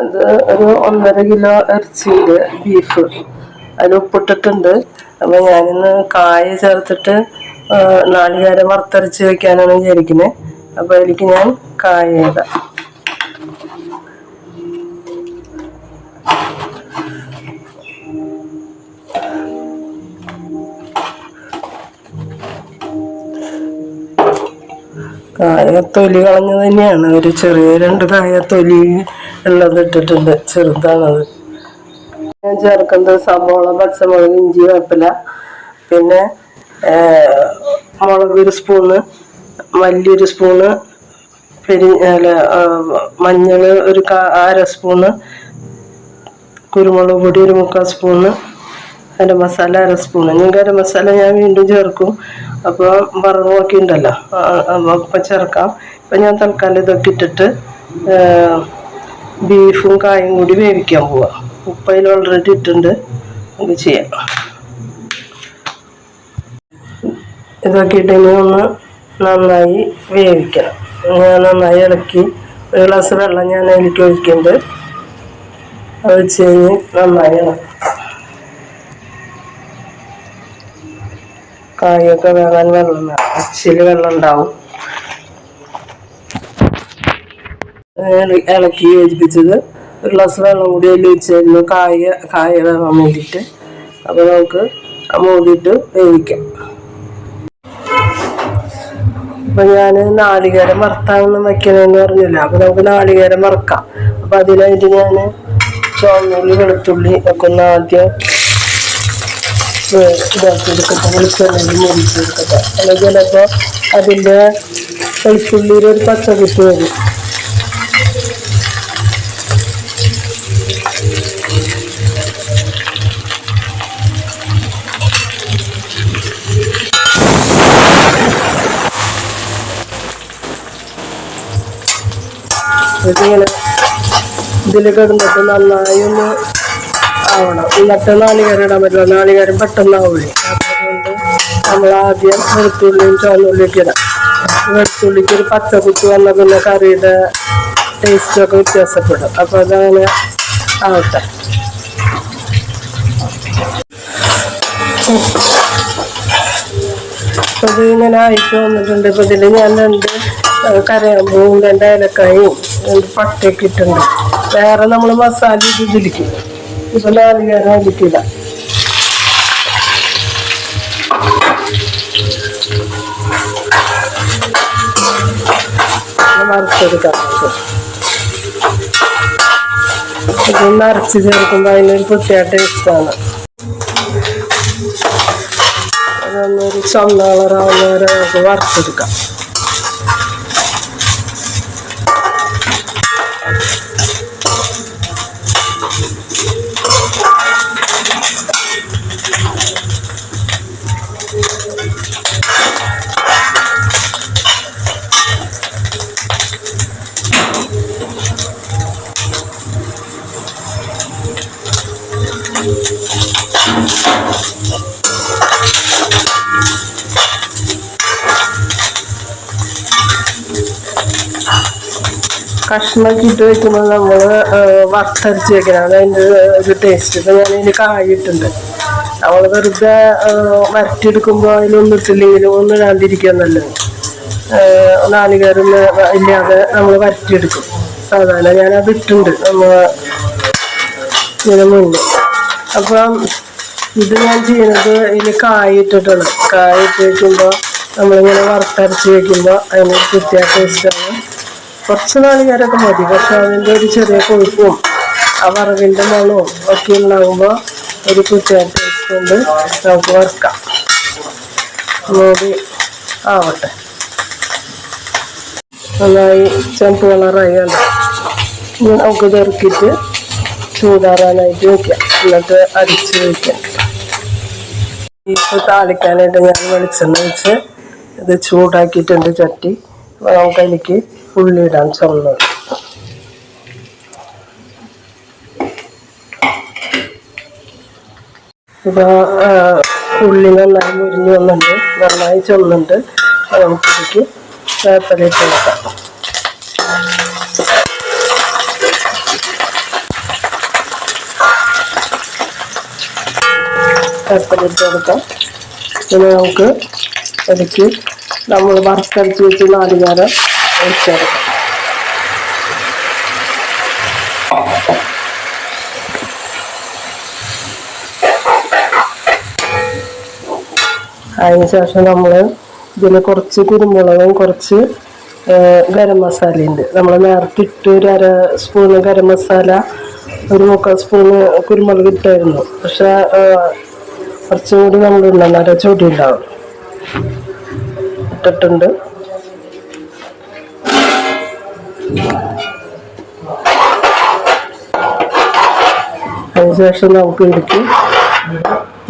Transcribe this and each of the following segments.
ഇത് ഒരു ഒന്നര കിലോ ഇറച്ചിയിൽ ബീഫ് അതിൽ ഉപ്പിട്ടിട്ടുണ്ട്. അപ്പൊ ഞാനിന്ന് കായ ചേർത്തിട്ട് നാളികേരം വറുത്തരച്ച് വെക്കാനാണ് വിചാരിക്കുന്നത് അപ്പോൾ അതിലേക്ക് ഞാൻ കായ ഇടാം. കായ തൊലി കളഞ്ഞു തന്നെയാണ്. ഒരു ചെറിയ രണ്ട് കായ തൊലി ഉള്ളത് ഇട്ടിട്ടുണ്ട്. ചെറുതാണത്. ഞാൻ ചേർക്കുന്നത് സവോള പച്ചമുളക് ഇഞ്ചി വേപ്പില. പിന്നെ മുളക് ഒരു സ്പൂണ് മല്ലി ഒരു സ്പൂണ് പെരി അല്ല മഞ്ഞൾ ഒരു അര സ്പൂണ് കുരുമുളക് പൊടി ഒരു മുക്കാൽ സ്പൂണ് ഗരം മസാല അര സ്പൂണ്. ഞാൻ ഗരം മസാല ഞാൻ വീണ്ടും ചേർക്കും. അപ്പോൾ വറവൊക്കെ ഉണ്ടല്ലോ അപ്പം ചേർക്കാം. ഇപ്പം ഞാൻ തൽക്കാലം ഇതൊക്കെ ഇട്ടിട്ട് ബീഫും കായും കൂടി വേവിക്കാൻ പോവാം. ഉപ്പയിൽ ഓൾറെഡി ഇട്ടുണ്ട് നമുക്ക് ചെയ്യാം. ഇതൊക്കെ ഇട്ടിനി ഒന്ന് നന്നായി വേവിക്കണം ഞാൻ നന്നായി ഇളക്കി ഒരു ഗ്ലാസ് വെള്ളം ഞാൻ അതിലേക്ക് ഒഴിക്കുന്നുണ്ട്. അത് വെച്ച് കഴിഞ്ഞ് നന്നായി ഇളക്കും. കായൊക്കെ വേകാൻ വെള്ളം വേണം. അച്ചിൽ വെള്ളം ഉണ്ടാവും. ഇളക്കി യോജിപ്പിച്ചത്. ഒരു ഗ്ലാസ് വെള്ളം കൂടി അതിൽ വെച്ചായിരുന്നു കായ കായ വേവാൻ വേണ്ടിയിട്ട്. അപ്പോൾ നമുക്ക് ആ മൂടിയിട്ട് വേവിക്കാം. അപ്പം ഞാൻ നാളികേരം വറുത്താണെന്ന് വയ്ക്കണമെന്ന് പറഞ്ഞില്ല. അപ്പോൾ നമുക്ക് നാളികേരം മറക്കാം അപ്പം അതിനായിട്ട് ഞാൻ ചുവന്നുള്ളി വെളുത്തുള്ളി ഒക്കെ ഒന്ന് ആദ്യം ഇതാക്കിയെടുക്കട്ടെ. വെളിച്ചെണ്ണയിൽ മുറിച്ചെടുക്കട്ടെ അല്ലെങ്കിൽ ചിലപ്പോൾ അതിന്റെ വെളുത്തുള്ളിയിൽ ഒരു പച്ച കുത്ത് വരും ഇതിങ്ങനെ ഇതിൽ കിടന്നിട്ട് നന്നായി ഒന്ന് ആവണം. എന്നിട്ട് നാളികേരം ഇടാൻ പറ്റില്ല. നാളികേരം പെട്ടെന്ന് ആവില്ലേ അതുകൊണ്ട് നമ്മൾ ആദ്യം വെളുത്തുള്ളിയും ചുവന്നുള്ളിയൊക്കെ ഇടാം. വെളുത്തുള്ളിക്ക് ഒരു പച്ച കുത്തി വന്ന പിന്നെ കറിയുടെ ടേസ്റ്റൊക്കെ വ്യത്യാസപ്പെടും. അപ്പോൾ അതങ്ങനെ ആവട്ടെ. അപ്പൊ ഇത് ഇങ്ങനെ ആയിട്ട് വന്നിട്ടുണ്ട്. ഇപ്പൊ ഇതിൽ ഞാൻ രണ്ട് കരയാമ്പൂവും രണ്ട് ഏലക്കായും പട്ടയൊക്കെ വേറെ നമ്മൾ മസാല ഇതിലിരിക്കും ഇപ്പൊ നാളികേരം അതിലേക്കില്ല വറുത്തെടുക്കാം ഇതൊന്ന് അരച്ച് ചേർക്കുമ്പോൾ അതിനൊരു പ്രത്യേക ടേസ്റ്റാണ് അതൊന്നൊരു ചന്ദ കളറാവുന്നവരെ നമുക്ക് വറുത്തെടുക്കാം. കഷ്ണമൊക്കെ വെക്കുമ്പോൾ നമ്മൾ വറുത്തരച്ച് വെക്കണം അതതിന്റെ ഒരു ടേസ്റ്റ് ഇപ്പം ഞാൻ ഇതിന് കായിട്ടുണ്ട്. നമ്മൾ വെറുതെ വരട്ടിയെടുക്കുമ്പോൾ അതിലൊന്നും ഇട്ടില്ലെങ്കിലും ഒന്നും ഇടാണ്ടിരിക്കുക നല്ലത്. നാളികേരം ഇല്ലാതെ നമ്മൾ വരട്ടിയെടുക്കും. സാധാരണ ഞാനത് ഇട്ടുണ്ട് നമ്മൾ ഇങ്ങനെ മുന്നിൽ അപ്പം ഇത് ഞാൻ ചെയ്യുന്നത് ഇതിൽ കായിട്ടിട്ടാണ് കായിട്ട് വെക്കുമ്പോൾ നമ്മളിങ്ങനെ വറുത്തരച്ച് വെക്കുമ്പോൾ അതിന് പ്രത്യേക ടേസ്റ്റാണ് കുറച്ച് നാളികേരമൊക്കെ മതി. പക്ഷെ അതിന്റെ ഒരു ചെറിയ കൊഴുപ്പും ആ വറവിന്റെ മണവും ഒക്കെ ഉണ്ടാകുമ്പോൾ ഒരു പ്രത്യേക ടേസ്റ്റ് നമുക്ക് വറുക്കാം. മൂടി ആവട്ടെ. നന്നായി ചെമ്പ് കളറായി കണ്ടോ? നമുക്ക് ഇറക്കിയിട്ട് ചൂടാറാനായിട്ട് വെക്കാം. എന്നിട്ട് അരിച്ച് വയ്ക്കാം ബീഫ് താളിക്കാനായിട്ട് ഞാൻ വെളിച്ചെണ്ണ വെച്ച് ഇത് ചൂടാക്കിയിട്ടുണ്ട് ചട്ടി? അപ്പോൾ നമുക്ക് അതിലേക്ക് ഉള്ളി ഇടാൻ ചുമന്ന് ഇപ്പോൾ ഉള്ളി നന്നായി മുരിഞ്ഞ് വന്നുണ്ട് നന്നായി ചുമന്നുണ്ട് നമുക്കിടയ്ക്ക് വേപ്പലയിട്ട് വെക്കാം വേപ്പലിട്ട് കൊടുക്കാം. പിന്നെ നമുക്ക് ഇടയ്ക്ക് നമ്മൾ വറുത്തരച്ച് വെച്ച് നാലുകാരം ഒഴിച്ചെടുക്കാം അതിന് ശേഷം നമ്മൾ ഇതിൽ കുറച്ച് കുരുമുളകും കുറച്ച് ഗരം മസാലയുണ്ട് നമ്മൾ നേരത്തെ ഇട്ട് ഒരു അര സ്പൂണ് ഗരം മസാല ഒരു മുക്കാൽ സ്പൂണ് കുരുമുളക് ഇട്ടായിരുന്നു. പക്ഷെ കുറച്ചും കൂടി നമ്മൾ ഇടണം അര ചൂടി ഉണ്ടാവും ഇട്ടിട്ടുണ്ട്. അതിനുശേഷം നമുക്ക് ഇടുക്കി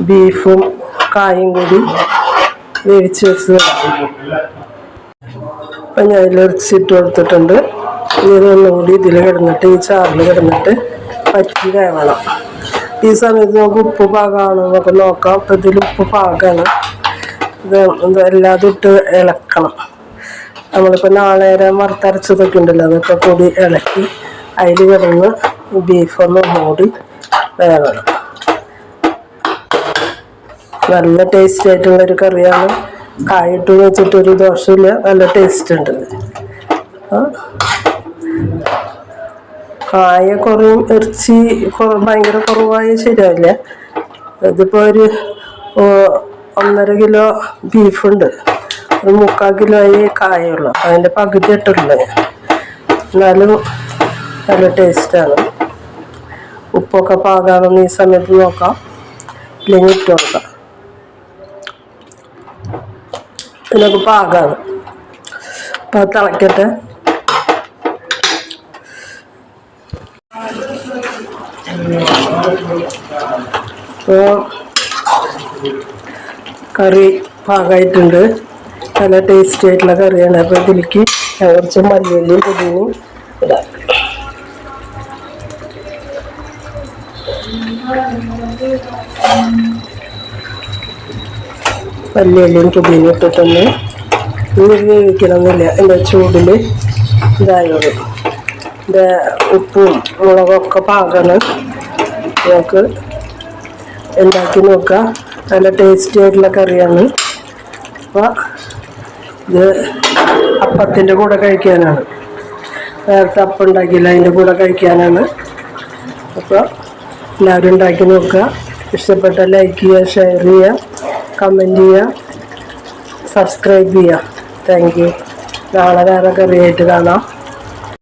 ബീഫും കായും കൂടി വേവിച്ച് വെച്ച് അപ്പം ഞാൻ ഇറച്ചിട്ട് കൊടുത്തിട്ടുണ്ട്. ഇതൊന്നും കൂടി ഇതിൽ കിടന്നിട്ട് ഈ ചാറിൽ കിടന്നിട്ട് പറ്റി വേവണം ഈ സമയത്ത് നമുക്ക് ഉപ്പ് പാകമാണോ എന്നൊക്കെ നോക്കാം. അപ്പം ഇതിൽ ഉപ്പ് പാകമാണ്. ഇത് ഇത് എല്ലാതും ഇട്ട് ഇളക്കണം. നമ്മളിപ്പോൾ നാളേരം വറുത്തരച്ചതൊക്കെ ഉണ്ടല്ലോ അതൊക്കെ കൂടി ഇളക്കി അതിൽ കിടന്ന് ബീഫൊന്ന് മൂടി വേവണം. നല്ല ടേസ്റ്റ് ആയിട്ടുള്ള ഒരു കറിയാണ്. കായിട്ട് വെച്ചിട്ടൊരു ദോഷമില്ല നല്ല ടേസ്റ്റ് ഉണ്ട്. കായ കുറയും ഇറച്ചി ഭയങ്കര കുറവായ ശരിയാവില്ല. ഇതിപ്പോൾ ഒരു ഒന്നര കിലോ ബീഫുണ്ട് ഒരു മുക്കാൽ കിലോ ആയി കായുള്ളൂ. അതിന്റെ പകുതി ഇട്ടുള്ളൂ ഞാൻ എന്നാലും നല്ല ടേസ്റ്റാണ് ഉപ്പൊക്കെ പാകാണെന്ന് ഈ സമയത്ത് നോക്കാം. ഇല്ലെങ്കിൽ ഇട്ട് കൊടുക്കാം. ഇതിനൊക്കെ പാകാണ്. അപ്പം തിളക്കട്ടെ. അപ്പോൾ കറി പാകമായിട്ടുണ്ട് നല്ല ടേസ്റ്റി ആയിട്ടുള്ള കറിയാണ്. അപ്പോൾ ഇതിലേക്ക് കുറച്ച് മല്ലിയും പുതിനയും ഇടാം. മല്ലിയല്ലിയും പുതിനയും ഇട്ടിട്ടൊന്ന് ഇനി വേവിക്കണമെന്നില്ല. എന്റെ ചൂടിൽ ഇതായത് ഇത് ഉപ്പും മുളകൊക്കെ പാകണം. നമുക്ക് ഉണ്ടാക്കി നോക്കാം. നല്ല ടേസ്റ്റി ആയിട്ടുള്ള കറിയാണ്. അപ്പോൾ ഇത് അപ്പത്തിന്റെ കൂടെ കഴിക്കാനാണ്. നേരത്തെ അപ്പം ഉണ്ടാക്കിയില്ല അതിന്റെ കൂടെ കഴിക്കാനാണ്. അപ്പോൾ എല്ലാവരും ഉണ്ടാക്കി നോക്കുക. ഇഷ്ടപ്പെട്ട ലൈക്ക് ചെയ്യുക ഷെയർ ചെയ്യുക കമന്റ് ചെയ്യുക സബ്സ്ക്രൈബ് ചെയ്യുക. താങ്ക് യു നാളെ വേറെ കറിയായിട്ട് കാണാം.